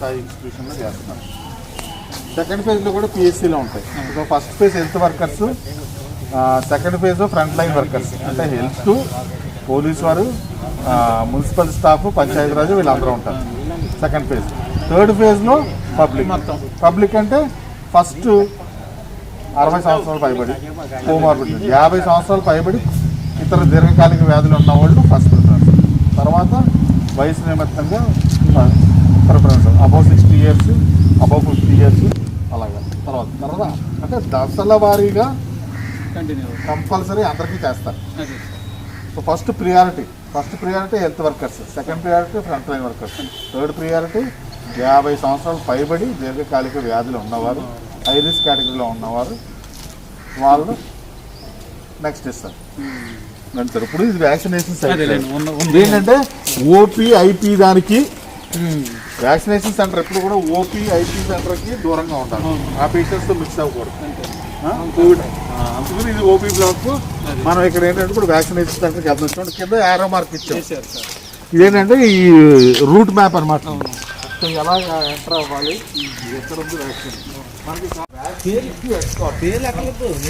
స్థాయి ఇన్స్టిట్యూషన్లో చేస్తున్నారు. సెకండ్ ఫేజ్లో కూడా పిఎస్సీలో ఉంటాయి. So first phase health workers second phase front line workers అంటే హెల్త్ పోలీస్ వారు మున్సిపల్ స్టాఫ్ పంచాయతీరాజు వీళ్ళందరూ ఉంటారు. సెకండ్ ఫేజ్ థర్డ్ ఫేజ్లో పబ్లిక్ పబ్లిక్ అంటే ఫస్ట్ అరవై సంవత్సరాలు పైబడి కోమార్బిడ్ యాభై సంవత్సరాలు పైబడి ఇతర దీర్ఘకాలిక వ్యాధులు ఉన్న వాళ్ళు ఫస్ట్ ప్రిఫరెన్స్ తర్వాత వయసు నిమిత్తంగా preference above sixty years above fifty years అలాగా. తర్వాత తర్వాత అంటే దశల వారీగా కంటిన్యూ కంపల్సరీ అందరికీ చేస్తారు. So first priority first priority health workers second priority front line workers third priority యాభై సంవత్సరాలు పైబడి దీర్ఘకాలిక వ్యాధులు ఉన్నవారు హై రిస్క్ కేటగిరీలో ఉన్నవారు వాళ్ళు నెక్స్ట్ ఇస్తారు అంటారు ఇప్పుడు ఇది వ్యాక్సినేషన్ ఏంటంటే ఓపీ ఐపీ దానికి వ్యాక్సినేషన్ సెంటర్ ఎప్పుడు కూడా ఓపీ ఐపీ సెంటర్కి దూరంగా ఉండాలి ఆ పేషెంట్స్తో మిక్స్ అవ్వకూడదు. కోవిడ్ అందుకని ఇది ఓపీ బ్లాక్. మనం ఇక్కడ ఏంటంటే ఇప్పుడు వ్యాక్సినేషన్ సెంటర్కి వెళ్తాం చూడండి కింద యారో మార్క్ ఇచ్చాం. ఇదేంటంటే ఈ రూట్ మ్యాప్ అనమాట ఎలా ఎంటర్ అవ్వాలి? ఎక్కడ ఉంది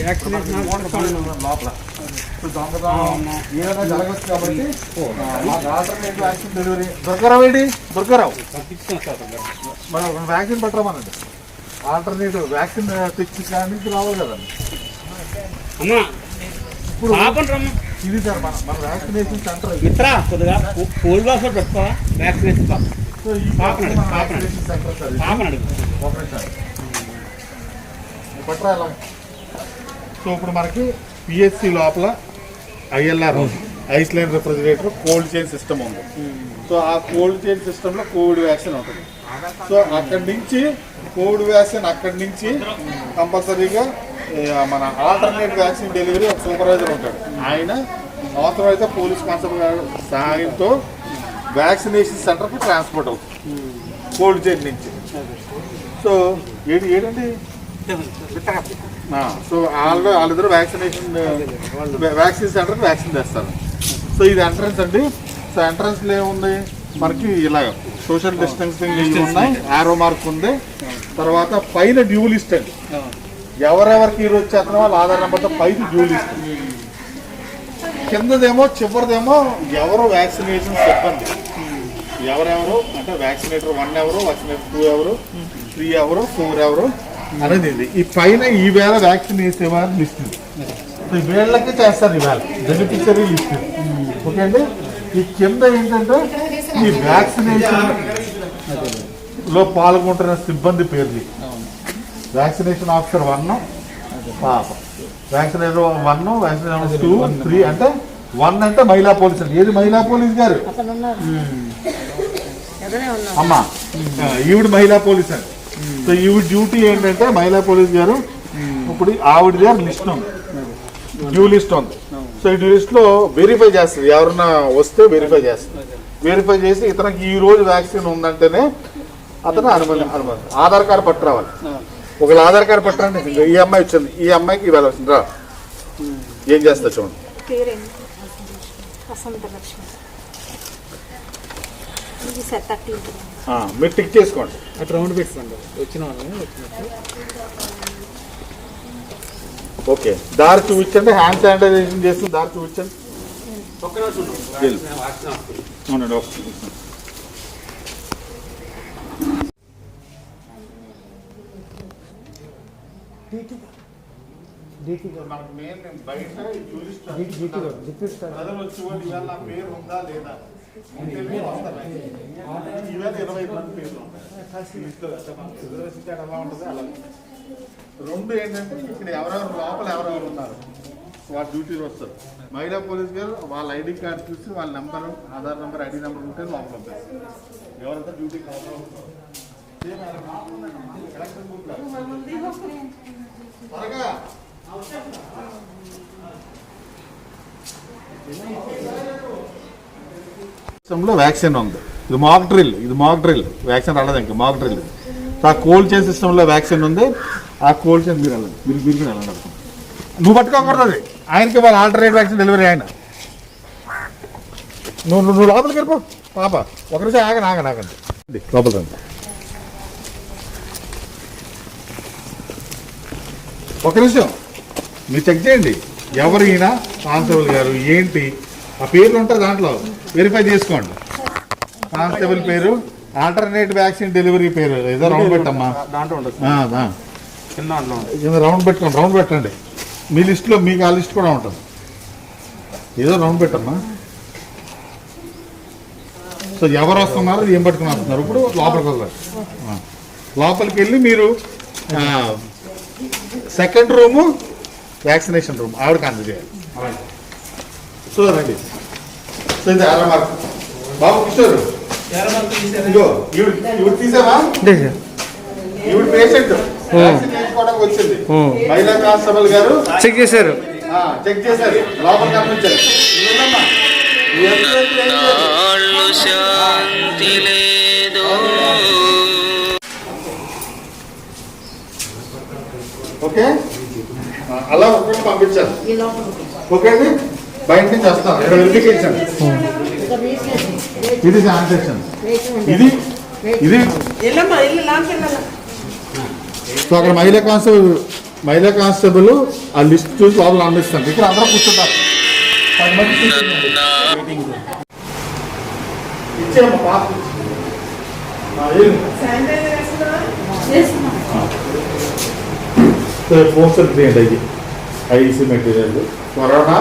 వ్యాక్సిన్ మనకి లోపల. ఏదైనా జరగచ్చు కాబట్టి వ్యాక్సిన్ డెలివరీ. ఏంటి? దొరకరావు మనం వ్యాక్సిన్ పెట్టరామనండి ఆల్టర్నేటివ్ వ్యాక్సిన్ తెచ్చి కాడి నుంచి రావాలి కదండి. ఇప్పుడు ఇది సార్ మన మన వ్యాక్సినేషన్ సెంటర్ మిత్ర కొద్దిగా cold పెట్టుకోవా? Vaccination. Vaccination centre sir okay sir. ఎలా సో ఇప్పుడు మనకి పిఎస్సి లోపల ILR ice lined refrigerator cold chain system ఉంది. సో ఆ కోల్డ్ చైన్ సిస్టంలో కోవిడ్ వ్యాక్సిన్ ఉంటుంది. సో అక్కడి నుంచి కోవిడ్ వ్యాక్సిన్ అక్కడి నుంచి కంపల్సరీగా మన ఆల్టర్నేట్ వ్యాక్సిన్ డెలివరీ ఒక సూపర్వైజర్ ఉంటాడు. ఆయన అవసరమైతే పోలీస్ కానిస్టేబుల్ గారు సహాయంతో వ్యాక్సినేషన్ సెంటర్కి ట్రాన్స్పోర్ట్ అవుతుంది. కోల్డ్ చైన్ నుంచి. సో ఏడు ఏడండి? సో వాళ్ళు వాళ్ళిద్దరు వ్యాక్సినేషన్ వ్యాక్సిన్ సెంటర్కి వ్యాక్సిన్ తెస్తారు. సో ఇది ఎంట్రన్స్ అండి. సో ఎంట్రన్స్లో ఏముంది? మనకి ఇలా సోషల్ డిస్టెన్సింగ్ ఉన్నాయి. ఆరో మార్క్ ఉంది. తర్వాత పైన డ్యూ లిస్ట్ అండి. ఎవరెవరికి ఈరోజు చేస్తున్న వాళ్ళ ఆధార్ నెంబర్తో పైన డ్యూ లిస్ట్ కిందదేమో చివరిదేమో ఎవరు వ్యాక్సినేషన్ సిబ్బంది. ఎవరెవరు? అంటే వ్యాక్సినేటర్ వన్ ఎవరు వ్యాక్సినేటర్ టూ ఎవరు త్రీ ఎవరు ఫోర్ ఎవరు? అనేది. ఇది ఈ పైన ఈ వేళ వ్యాక్సిన్ వేసేవారు లిస్ట్. సో ఈ వీళ్ళకి చేస్తారు ఈవేళ బెనిఫిషరీ లిస్ట్ ఓకే అండి? ఈ కింద ఏంటంటే ఈ వ్యాక్సినేషన్లో పాల్గొంటున్న సిబ్బంది పేర్లు. వ్యాక్సినేషన్ ఆఫీసర్ వన్ పాప. Vaccinator one vaccinator two three అంటే వన్ అంటే మహిళా పోలీస్ అండి. ఏది మహిళా పోలీస్ గారు? అమ్మా ఈవిడ మహిళా పోలీస్ అండి. సో ఈ డ్యూటీ ఏంటంటే మహిళా పోలీస్ గారు ఇప్పుడు ఆవిడ గారు లిస్ట్ ఉంది. డ్యూ లిస్ట్ ఉంది. సో ఈ డ్యూ లిస్ట్లో వెరిఫై చేస్తుంది. ఎవరన్నా వస్తే వెరిఫై చేస్తుంది. వెరిఫై చేసి ఇతనికి ఈ రోజు వ్యాక్సిన్ ఉందంటేనే అతను అనుమతి అనుమతి. ఆధార్ కార్డు పట్టు రావాలి. ఒకవేళ ఆధార్ కార్డు పట్టరండి ఈ అమ్మాయి వచ్చింది. ఈ అమ్మాయికి వెళ్ళాల్సింది రా. ఏం చేస్తా చూడండి ఇది సార్ థర్టీ మీరు టిక్ చేసుకోండి. అటు రౌండ్ పెట్టుకోండి వచ్చిన వాళ్ళని వచ్చినట్టు. ఓకే. దారి చూపించండి హ్యాండ్ శానిటైజేషన్ చేసి దారి చూపించండి. అవునండి ఓకే మనకు మెయిన్ బయట టూరిస్ట్ ప్రజలు వచ్చి ఇవాళ పేరు ఉందా లేదా? ఇంటర్వ్యూ ఇరవై మంది పేర్లు ఎలా ఉంటుంది అలా రెండు ఏంటంటే ఇక్కడ ఎవరెవరు లోపల ఎవరెవరు ఉన్నారు వాళ్ళ డ్యూటీలు వస్తారు. మహిళా పోలీస్ గారు వాళ్ళ ఐడి కార్డు చూసి వాళ్ళ number Aadhaar number ID number ఉంటే లోపల ఉంటారు ఎవరైతే డ్యూటీ కావాలో త్వరగా. సిస్టంలో వ్యాక్సిన్ ఉంది. ఇది మాక్ డ్రిల్ ఇది మాక్ డ్రిల్ వ్యాక్సిన్ రాలేదు ఇంకా మాక్ డ్రిల్ ఆ కోల్డ్ చైన్ సిస్టంలో వ్యాక్సిన్ ఉంది. ఆ కోల్డ్ చైన్ మీరు వెళ్ళండి. మీరు మీరు కూడా వెళ్ళండి నువ్వు పట్టుకోకూడదు అది. ఆయనకి వాళ్ళ ఆల్టర్నేట్ వ్యాక్సిన్ డెలివరీ ఆయన. నువ్వు నువ్వు లోపలికి వెళ్ళిపో. పాప ఒక నిమిషం ఆగండి ఆగండి ఆగండి. లోపల రండి. ఒక నిమిషం. మీరు చెక్ చేయండి. ఎవరు ఈయన? కానిస్టేబుల్ గారు ఏంటి? ఆ పేర్లు ఉంటాయి దాంట్లో వెరిఫై చేసుకోండి. కానిస్టేబుల్ పేరు ఆల్టర్నేట్ వ్యాక్సిన్ డెలివరీ పేరు. ఏదో రౌండ్ పెట్టమ్మా. కింద రౌండ్ పెట్టుకోండి రౌండ్ పెట్టండి. మీ లిస్టులో మీకు ఆ లిస్ట్ కూడా ఉంటుంది. ఏదో రౌండ్ పెట్టమ్మా. సో ఎవరు వస్తున్నారు ఏం పట్టుకుని వస్తున్నారు? ఇప్పుడు లోపలికి ఆ. లోపలికి వెళ్ళి మీరు సెకండ్ రూము వ్యాక్సినేషన్ రూమ్ ఆవిడకి అందజేయాలి. సో రండి. ఇది ఆరామార్ బాబు కిషోర్ ఇదిగో ఈవిడ ఈవిడ తీసావా ఈవిడ పేషెంట్. వ్యాక్సిన్ వేసుకోవడానికి వచ్చింది. మహిళా కానిస్టేబుల్ గారు చెక్ చేశారు. ఆ, చెక్ చేశారు. లోపల కనిపించారు శాంతి లేదు. ఓకే? అలా ఒకటి పంపించారు ఓకే అండి? బయట నుంచి వస్తాను ఇక్కడ వెరిఫికేషన్ ఇది ట్రాన్సాక్షన్ ఇది ఇది సో అక్కడ మహిళా కానిస్టేబుల్ మహిళా కానిస్టేబుల్ ఆ లిస్ట్ చూసి లోపల అందిస్తాను ఇక్కడ అందరూ కూర్చుంటారు. పది మంది. ఇచ్చేయమ్మా పాప. పోస్టర్ తీయండి అది ఐసీ మెటీరియల్. కరోనా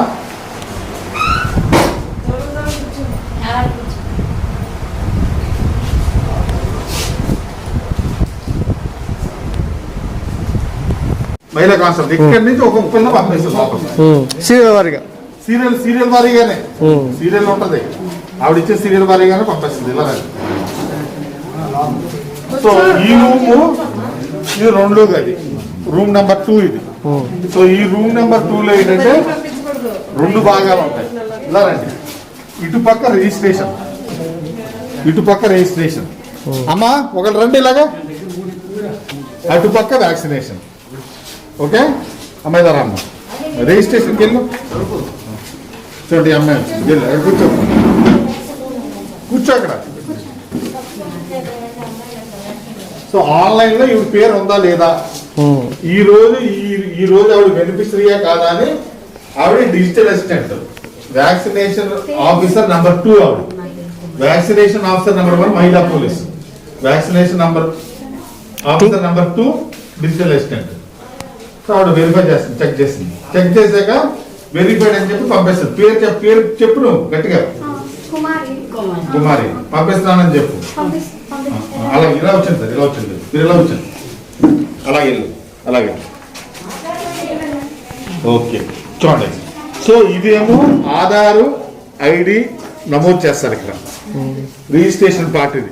మహిళా కాన్సెప్ట్. ఇక్కడి నుంచి ఒక పిల్ల పంపిస్తుంది లోపలికి సీరియల్ వారిగా. Serial serial వారీగానే. సీరియల్ ఉంటది. ఆవిడ ఇచ్చే సీరియల్ వారీగానే పంపిస్తుంది. ఇలా. సో ఈ రూము ఇది రెండో గది. రూమ్ నెంబర్ టూ ఇది. సో ఈ రూమ్ నెంబర్ టూ లో ఏంటంటే రెండు భాగాలు ఉంటాయి. ఇలా రండి. ఇటు పక్క రిజిస్ట్రేషన్. ఇటు పక్క రిజిస్ట్రేషన్ అమ్మా ఒకరు రండి ఇలాగా. అటు పక్క వ్యాక్సినేషన్. ఓకే? అమ్మాయి ధర అమ్మ. రిజిస్ట్రేషన్కి వెళ్ళు. చూడండి అమ్మాయి. వెళ్ళు అక్కడ కూర్చో. కూర్చో అక్కడ. సో ఆన్లైన్లో ఇవి పేరు ఉందా లేదా? ఈ రోజు ఈ ఈ రోజు ఆవిడ బెనిఫిషరీయా కాదా అని ఆవిడ digital assistant. Vaccination officer number two ఆవిడ. వ్యాక్సినేషన్ ఆఫీసర్ నంబర్ వన్ మహిళా police. Vaccination number officer number two digital assistant. So ఆవిడ వెరిఫై చేస్తుంది చెక్ చేసింది చెక్ చేశాక వెరిఫైడ్ అని చెప్పి పంపిస్తుంది. పేరు చెప్పు పేరు చెప్పు నువ్వు గట్టిగా. కుమారి. కుమారి. పంపిస్తున్నానని చెప్పు. అలా ఇలా వచ్చింది సార్ ఇలా వచ్చింది మీరు ఇలా వచ్చింది. అలాగే వెళ్ళు, అలాగే. ఓకే. చూడండి. సో ఇదేమో ఆధారు ఐడి నమోదు చేస్తారు ఇక్కడ. రిజిస్ట్రేషన్ పార్ట్ ఇది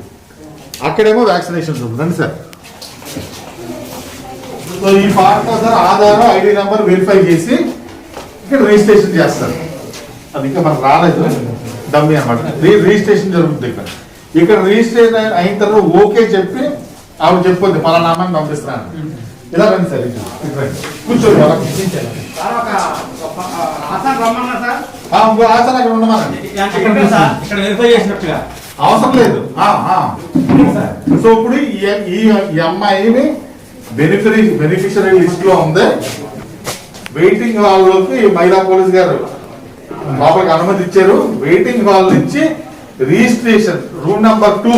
అక్కడేమో వ్యాక్సినేషన్ రూమ్ రండి సార్. సో ఈ part sir Aadhaar ID number verify చేసి ఇక్కడ రిజిస్ట్రేషన్ చేస్తారు. అది ఇంకా మనకు రాలేదు. డమ్మీ అనమాట రిజిస్ట్రేషన్ జరుగుతుంది ఇక్కడ. ఇక్కడ రిజిస్ట్రేషన్ అయిన- తర్వాత ఓకే చెప్పి ఆవిడ చెప్పొద్దు పలానా అమ్మని పంపిస్తున్నాను ఇలా రండి సార్ కూర్చోండి ఆసాన్ అక్కడ ఉండమనండి. ఇక్కడ సార్ ఇక్కడ వెరిఫై చేసినట్టుగా. అవసరం లేదు. సో ఇప్పుడు ఈ అమ్మాయిని బెనిఫిషరీ బెనిఫిషరీ లిస్ట్లో ఉంది. వెయిటింగ్ హాల్లోకి మహిళా పోలీస్ గారు లోపలికి అనుమతి ఇచ్చారు. వెయిటింగ్ హాల్ నుంచి రిజిస్ట్రేషన్ రూమ్ నెంబర్ టూ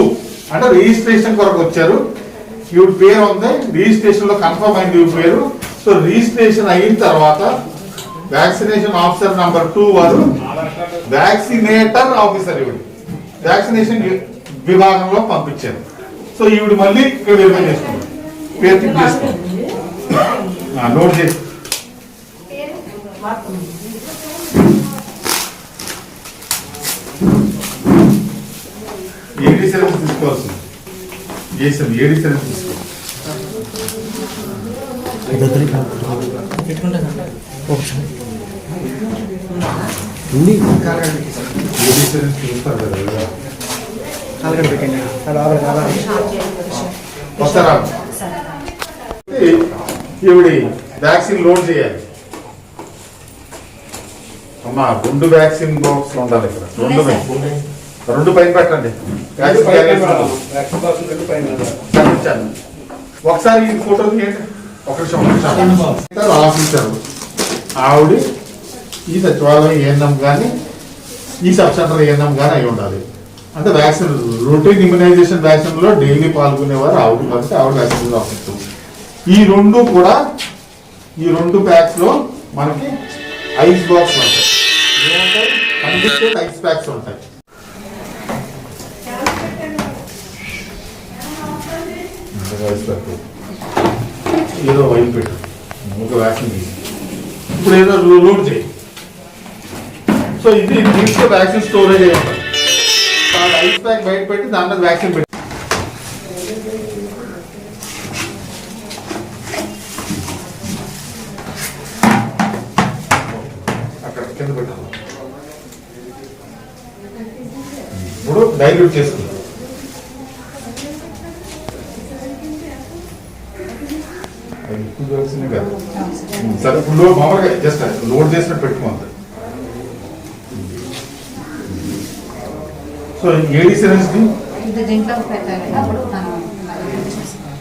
అంటే రిజిస్ట్రేషన్ కొరకు వచ్చారు. ఈవిడ పేరు ఉంది. రిజిస్ట్రేషన్లో కన్ఫర్మ్ అయింది ఈవిడ పేరు. సో రిజిస్ట్రేషన్ అయిన తర్వాత వ్యాక్సినేషన్ ఆఫీసర్ నంబర్ టూ వారు వ్యాక్సినేటర్ ఆఫీసర్ ఈవిడ వ్యాక్సినేషన్ విభాగంలో పంపించారు. సో ఈవిడ మళ్ళీ ఇక్కడ వెరిఫై చేసుకుంది పేరు ఆ, నోట్ చేసి ఏడి సెలవు తీసుకోవాల్సింది. చేసాం ఏడి సెలవు తీసుకో. ఏడి సెలవు చూస్తారు కదా వస్తారా? ఈవిడి వ్యాక్సిన్ లోడ్ చేయాలి. అమ్మా రెండు వ్యాక్సిన్ బాక్స్ ఉండాలి ఇక్కడ. రెండు రెండు పైన పెట్టండి. ఒకసారి ఈ ఫోటో తీయండి. ఒక నిమిషం ఆవిడ ఈ సచివాలయం ఏఎన్ఎం కానీ ఈ సబ్ సెంటర్ ఏఎన్ఎం కానీ అయి ఉండాలి. అంటే వ్యాక్సిన్ రొటీన్ ఇమ్యునైజేషన్ వ్యాక్సిన్లో డైలీ పాల్గొనేవారు ఆవిడ. కాబట్టి ఆవిడ వ్యాక్సిన్ ఆఫీసర్ ఈ రెండు కూడా ఈ రెండు ప్యాక్స్లో మనకి ఐస్ బాక్స్ ఉంటాయి. ఏముంటాయి ఐస్ ప్యాక్స్ ఉంటాయి. ఏదో వైపు పెట్టు. ఒక వ్యాక్సిన్ తీసి ఇప్పుడు ఏదో లోడ్ చేయి. సో ఇది దీంట్లో వ్యాక్సిన్ స్టోరేజ్ అయ్యి ఉంటుంది. ఐస్ ప్యాక్ బయట పెట్టి దాని మీద వ్యాక్సిన్ పెట్టి అక్కడ కింద పెట్టాలి వ్యాక్సిన్ కాదు. సరే ఇప్పుడు లోడ్ మామూలుగా జస్ట్ చేసినట్టు పెట్టుకోండి సో ఏడీ దీంట్లో పెట్టాలి. అప్పుడు మనం మళ్ళీ చేసుకోవాలి.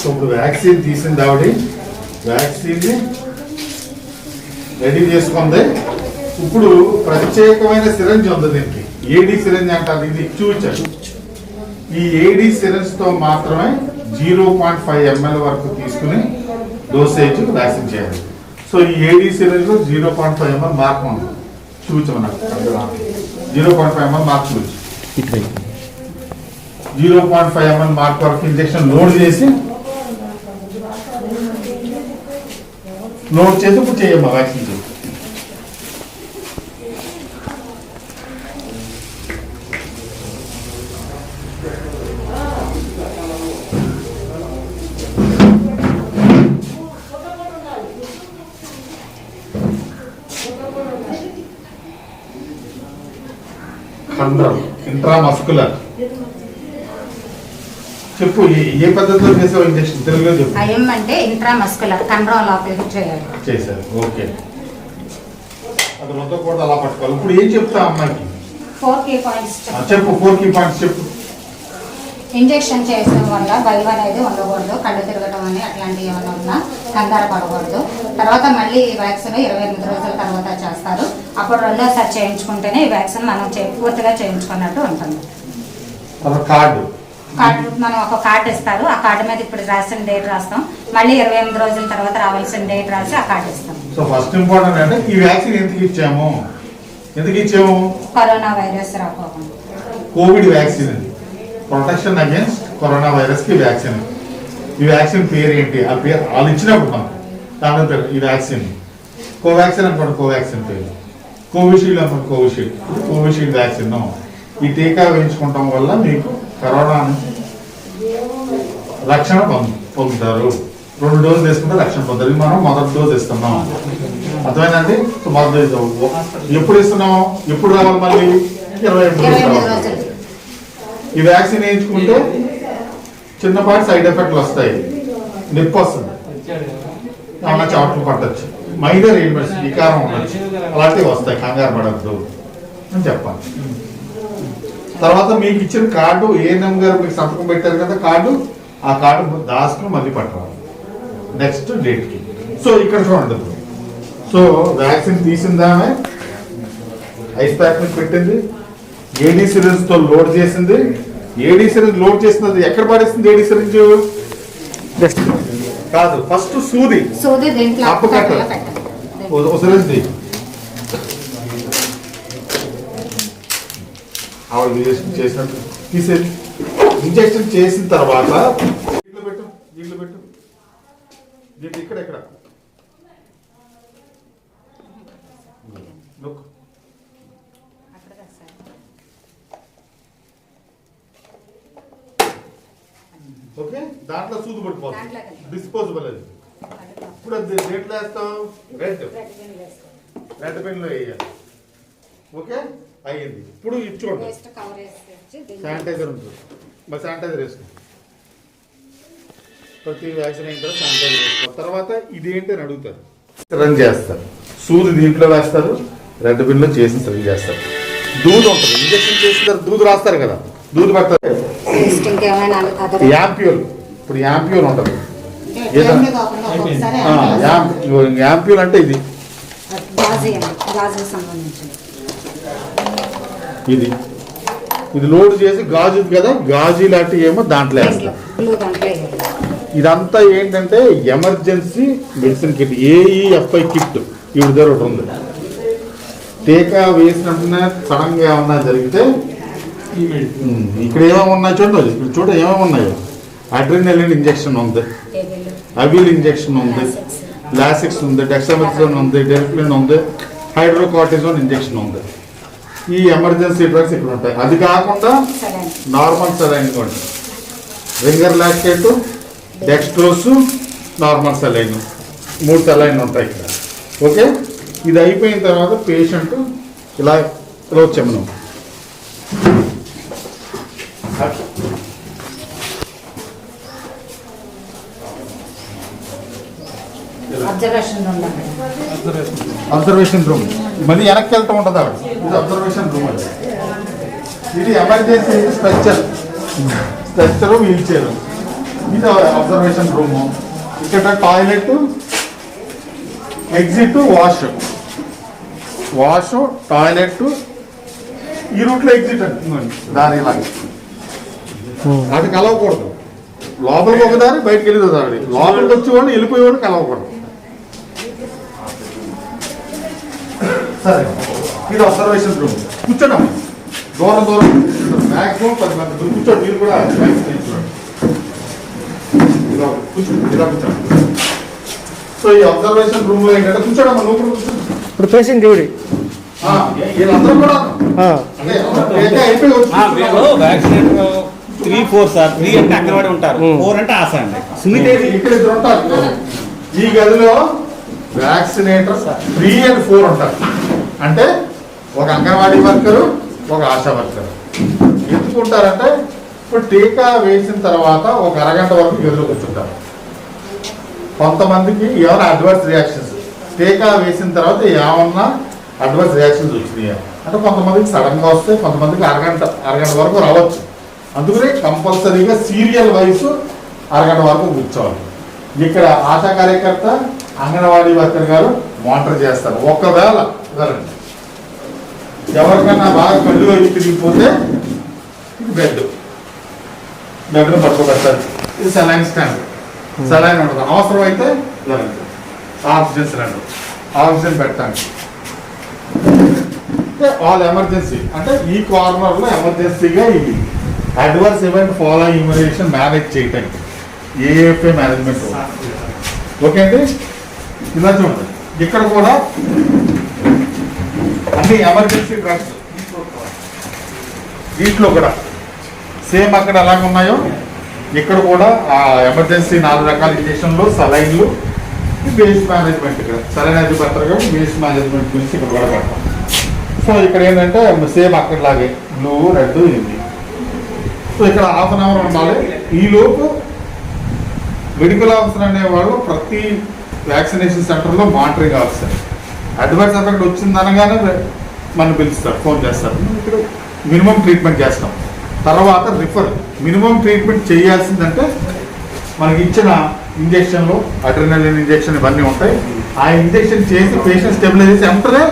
సో ఇప్పుడు వ్యాక్సిన్ తీసింది ఆవిడ. వ్యాక్సిన్ రెడీ చేసుకుంది. ఇప్పుడు ప్రత్యేకమైన సిరంజ్ ఉంది దీనికి. ఏడీ సిరంజ్ అంటారు? ఇది చూచారు ఈ ఏడీ సిరంజ్తో మాత్రమే జీరో పాయింట్ ఫైవ్ ఎంఎల్ వరకు తీసుకుని డోసేజ్ వ్యాక్సిన్ చేయాలి. సో ఈ AD సిరంజ్లో zero point five ML mark ఉంది. చూచమన్నారు zero point five ML mark చూచు zero point five ML mark వరకు ఇంజెక్షన్ లోడ్ చేసి 너 제스부터에 막아시죠. 간다. 인트라마스클라. చెప్పు ఏ- పద్ధతిలో చేసావు ఇంజెక్షన్? తెలుగులో చెప్పు. అంటే ఇంట్రామస్కులర్ కండరం లోపలికి చేయాలి. చేశారు ఓకే. అది మొత్తం కూడా అలా పట్టుకోవాలి. ఇప్పుడు ఏం చెప్తా అమ్మాయికి? ఫోర్ కీ పాయింట్స్ చెప్పు. ఫోర్ కీ పాయింట్స్ చెప్పు. ఇంజెక్షన్ చేసిన వల్ల భయం అనేది ఉండకూడదు కళ్ళు తిరగటం అని అట్లాంటివి ఏమైనా ఉన్నా కంగారు పడకూడదు. తర్వాత మళ్ళీ ఈ వ్యాక్సిన్ ఇరవై ఎనిమిది రోజుల తర్వాత చేస్తారు. అప్పుడు రెండోసారి చేయించుకుంటేనే ఈ వ్యాక్సిన్ మనం పూర్తిగా చేయించుకున్నట్టు ఉంటుంది. కార్డు. కార్డు మనం ఒక కార్డు ఇస్తారు. ఆ కార్డు మీద ఇప్పుడు రాసిన డేట్ రాస్తాం. మళ్ళీ ఇరవై ఎనిమిది రోజుల తర్వాత రావాల్సిన డేట్ రాసి ఆ కార్డు ఇస్తాం. సో ఫస్ట్ ఇంపార్టెంట్ అంటే ఈ వ్యాక్సిన్ ఎందుకు ఇచ్చాము? ఎందుకు ఇచ్చాము? కరోనా వైరస్ రాకోకుండా covid vaccine. Protection against corona వైరస్కి వ్యాక్సిన్. ఈ వ్యాక్సిన్ పేరు ఏంటి? ఆ పేరు వాళ్ళు ఇచ్చినప్పుడు మనం దాని పేరు ఈ వ్యాక్సిన్. కోవాక్సిన్ అనుకోండి కోవాక్సిన్ పేరు. కోవిషీల్డ్ అనుకోండి కోవిషీల్డ్. Covishield vaccine. ఈ టీకా వేయించుకోవటం వల్ల మీకు కరోనా రక్షణ పొందు పొందుతారు. రెండు డోసులు తీసుకుంటే రక్షణ పొందారు ఇది మనం మొదటి డోస్ ఇస్తున్నాం అర్థమైందండి? సో మొదటి డోసు ఎప్పుడు ఇస్తున్నాం ఎప్పుడు రావాలి మళ్ళీ? ఇరవై ఎనిమిది ఈ వ్యాక్సిన్ వేయించుకుంటే చిన్నపాటి సైడ్ ఎఫెక్ట్లు వస్తాయి. నొప్పి వస్తుంది. ఏమన్నా చాట్లు పట్టచ్చు. మైనర్ ఎలిమెంట్స్ వికారం ఉండొచ్చు. అలాంటివి వస్తాయి. కంగారు పడద్దు అని చెప్పాలి. తర్వాత మీకు ఇచ్చిన కార్డు ఏఎన్ఎం గారు మీకు సంతకం పెట్టారు కదా కార్డు ఆ కార్డు దాసుకుని మళ్ళీ పట్టరాలి నెక్స్ట్ డేట్కి సో ఇక్కడ చూడండి. సో వ్యాక్సిన్ తీసిందామే. ఐస్ ప్యాక్ మీద పెట్టింది. ఏడీ సిరీస్తో లోడ్ చేసింది. ఏడీ సిరీస్ లోడ్ చేసినది ఎక్కడ పడేసింది ఏడీ సిరీస్ కాదు ఫస్ట్ సూది. సూది దీంట్లో ఆవిడ ఇంజక్షన్ చేసినట్టు. తీసేది ఇంజక్షన్ చేసిన తర్వాత దీంట్లో పెట్టు దీంట్లో పెట్టు. దీంట్లో ఇక్కడ ఎక్కడ నొక్కు ఓకే దాంట్లో సూది పడిపోతుంది. డిస్పోజబుల్ అది. ఇప్పుడు అది దేంట్లో వేస్తావు రెడ్ రెడ్ పెన్లో వేయాలి. ఓకే అయ్యింది. ఇప్పుడు ఇచ్చుకోండి శానిటైజర్ ఉంటుంది. మరి శానిటైజర్ వేసుకో ప్రతి వ్యాక్సిన్ అయిన తర్వాత శానిటైజర్ వేసుకో తర్వాత ఇదేంటి అని అడుగుతారు. రన్ చేస్తారు. సూది దీంట్లో వేస్తారు. రెడ్ బిన్లో చేసి సరి చేస్తారు. దూది ఉంటుంది. ఇంజక్షన్ చేసిన తర్వాత దూది రాస్తారు కదా. దూది పడతారు. యాంప్యూల్ ఇప్పుడు యాంప్యూల్ ఉంటుంది. యాంప్యూల్ అంటే ఇది గాజు అండి గాజుకి సంబంధించింది ఇది. ఇది లోడ్ చేసి గాజు కదా గాజు లాంటివి ఏమో దాంట్లో వేయాలి. ఇదంతా ఏంటంటే emergency medicine kit AEFI kit. ఇవి దగ్గర ఒకటి ఉంది. టీకా వేసినట్టునే సడన్గా ఏమన్నా జరిగితే ఇక్కడ ఏమేమి ఉన్నాయి చూడండి ఇక్కడ చూడ ఏమేమి ఉన్నాయో. అడ్రినలిన్ ఇంజెక్షన్ ఉంది. అవిల్ ఇంజెక్షన్ ఉంది. లాసిక్స్ ఉంది డెక్సామెథిజోన్ ఉంది డెరిఫ్లిన్ ఉంది హైడ్రోకార్టిజోన్ ఇంజెక్షన్ ఉంది. ఈ ఎమర్జెన్సీ డ్రగ్స్ ఇక్కడ ఉంటాయి అది కాకుండా నార్మల్ సెలైన్ కూడా. Ringer lactate dextrose normal saline. మూడు సెలైన్ ఉంటాయి ఇక్కడ. ఓకే? ఇది అయిపోయిన తర్వాత పేషెంట్ ఇలా ఇలా వచ్చాము అబ్జర్వేషన్ రూమ్ మళ్ళీ వెనక్కి వెళ్తూ ఉంటుంది ఆవిడ ఇది అబ్జర్వేషన్ రూమ్ అండి. ఇది emergency structure structure wheel chair ఇది అబ్జర్వేషన్ రూమ్ ఇక్కడ toilet exit wash wash toilet ఈ రూట్లో ఎగ్జిట్ అంటుందండి దాని ఇలాగ. అది కలవకూడదు. లోపలికి ఒక దారి బయటకు వెళ్ళి దారి. లోపలికి వచ్చేవాడు వెళ్ళిపోయేవాడు కలవకూడదు. సరే. ఇది అబ్జర్వేషన్ రూమ్ కూర్చోండి దూరం దూరం. మ్యాక్సిమం పది మంది మీరు కూర్చోండి మీరు కూడా. ఇలా కూర్చోండి ఇలా కూర్చోండి. సో ఈ అబ్జర్వేషన్ రూమ్లో ఏంటంటే కూర్చోడమ్మా నువ్వు కూడా కూర్చో ఇప్పుడు పేషెంట్ చూడి వీళ్ళందరూ కూడా అంటే అయిపోయి వచ్చి త్రీ ఫోర్ సార్. త్రీ అంటే అంగన్వాడి ఉంటారు. ఫోర్ అంటే ఆశ అండి. సునీత ఇక్కడ ఇక్కడ ఇద్దరు ఉంటారు. ఈ గదిలో వ్యాక్సినేటర్ త్రీ అండ్ ఫోర్ ఉంటారు. అంటే ఒక అంగన్వాడీ వర్కరు ఒక ఆశా వర్కర్. ఎందుకు ఉంటారంటే ఇప్పుడు టీకా వేసిన తర్వాత ఒక అరగంట వరకు గదిలో కూర్చుంటారు. కొంతమందికి ఏమైనా అడ్వర్స్ రియాక్షన్స్ టీకా వేసిన తర్వాత ఏమన్నా అడ్వర్స్ రియాక్షన్స్ వచ్చినాయా? అంటే కొంతమందికి సడన్గా వస్తే కొంతమందికి అరగంట అరగంట వరకు రావచ్చు. అందుకనే కంపల్సరీగా సీరియల్ వైస్ అరగంట వరకు కూర్చోవాలి. ఇక్కడ ఆశా కార్యకర్త అంగన్వాడీ వర్కర్ గారు మానిటర్ చేస్తారు. ఒకవేళ వినండి. ఎవరికైనా బాగా కళ్ళు వైపు తిరిగిపోతే ఇది బెడ్. బెడ్ పట్టుకోబెట్టాలి. ఇది సెలైన్ స్టాండ్. సెలైన్ ఉండదు. అవసరం అయితే వినండి. Oxygen cylinder. ఆక్సిజన్ పెట్టండి ఆల్ ఎమర్జెన్సీ. అంటే ఈ కార్నర్లో ఎమర్జెన్సీగా ఇది adverse event follow immunization manage చేయటానికి. AEFI management. ఓకే అండి? ఇలా చూడండి. ఇక్కడ కూడా అన్ని ఎమర్జెన్సీ డ్రగ్స్ వీటిలో కూడా. సేమ్ అక్కడ ఎలాగ ఉన్నాయో? ఇక్కడ కూడా ఆ ఎమర్జెన్సీ నాలుగు రకాల ఇంజక్షన్లు సలైన్లు వేస్ట్ మేనేజ్మెంట్ ఇక్కడ. సలైన్ అది పెడతారు మేనేజ్మెంట్ గురించి ఇక్కడ కూడా పెడతాం. సో ఇక్కడ ఏంటంటే సేమ్ అక్కడలాగే బ్లూ రెడ్ ఇది సో ఇక్కడ హాఫ్ అన్ అవర్ ఉండాలి. ఈ లోపు మెడికల్ ఆఫీసర్ అనేవాళ్ళు ప్రతి వ్యాక్సినేషన్ సెంటర్లో మానిటరింగ్ ఆఫీసర్ అడ్వాన్స్ ఎఫెక్ట్ వచ్చిందనగానే అనగానే మనం పిలుస్తారు ఫోన్ చేస్తారు. ఇక్కడ మినిమం ట్రీట్మెంట్ చేస్తాం. తర్వాత రిఫర్ మినిమం ట్రీట్మెంట్ చేయాల్సిందంటే మనకి ఇచ్చిన ఇంజక్షన్లు అడ్రినలిన్ ఇంజక్షన్ ఇవన్నీ ఉంటాయి. ఆ ఇంజక్షన్ చేసి పేషెంట్ స్టెబిలైజ్ చేసి వెంటనే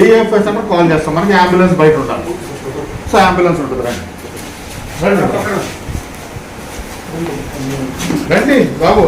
ఏఎఫ్ఎస్ అంటే కాల్ చేస్తాం. మనకి అంబులెన్స్ బయట ఉండాలి. సో అంబులెన్స్ ఉంటుంది. రండి. రండి. రండి బాబు.